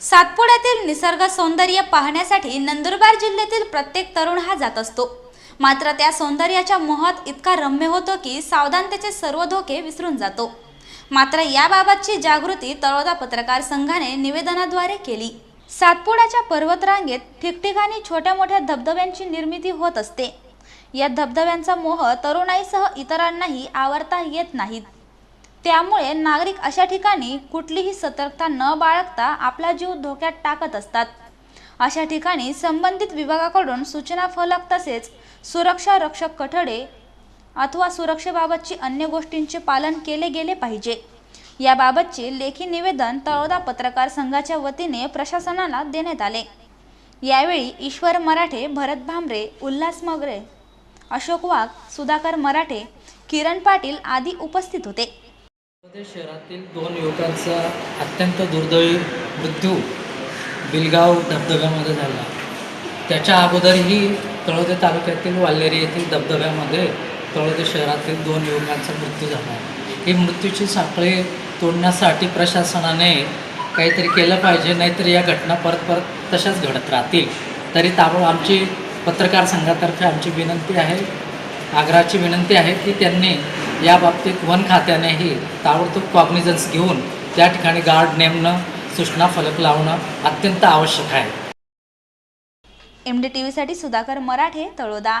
सातपुड्यातील निसर्ग सौंदर्य पाहण्यासाठी नंदुरबार जिल्ह्यातील प्रत्येक तरुण हा जात असतो. मात्र त्या सौंदर्याच्या मोहात इतका रम्य होतो की सावधानतेचे सर्व धोके विसरून जातो. मात्र याबाबतची जागृती तळोदा पत्रकार संघाने निवेदनाद्वारे केली. सातपुड्याच्या पर्वतरांगेत ठिकठिकाणी छोट्या मोठ्या धबधब्यांची निर्मिती होत असते. या धबधब्यांचा मोह तरुणाईसह इतरांनाही आवरता येत नाहीत त्यामुळे नागरिक अशा ठिकाणी कुठलीही सतर्कता न बाळगता आपला जीव धोक्यात टाकत असतात. अशा ठिकाणी संबंधित विभागाकडून सूचना फलक तसेच सुरक्षा रक्षक कठडे अथवा सुरक्षेबाबतची अन्य गोष्टींचे पालन केले गेले पाहिजे. याबाबतचे लेखी निवेदन तळोदा पत्रकार संघाच्या वतीने प्रशासनाला देण्यात आले. यावेळी ईश्वर मराठे भरत भांबरे उल्हास मगरे अशोक वाघ सुधाकर मराठे किरण पाटील आदी उपस्थित होते. शहरातील दोन युवकांचा अत्यंत दुर्दैवी मृत्यू बिलगाव धबधब्यामध्ये झाला. त्याच्या अगोदरही तळोदे तालुक्यातील वाल्हेरी येथील धबधब्यामध्ये तळोदे शहरातील दोन युवकांचा मृत्यू झाला. ही मृत्यूची साखळी तोडण्यासाठी प्रशासनाने काहीतरी केलं पाहिजे नाहीतर या घटना परत परत तशाच घडत राहतील. तरी ताबड आमची पत्रकार संघातर्फे आमची विनंती आहे आग्रहाची विनंती आहे की त्यांनी या बाबतीत वन खात्यानेही ताबडतोब कॉग्निझन्स घेऊन त्या ठिकाणी गार्ड नेमणं सूचना फलक लावणं अत्यंत आवश्यक आहे. एम डी टी व्हीसाठी सुधाकर मराठे तळोदा.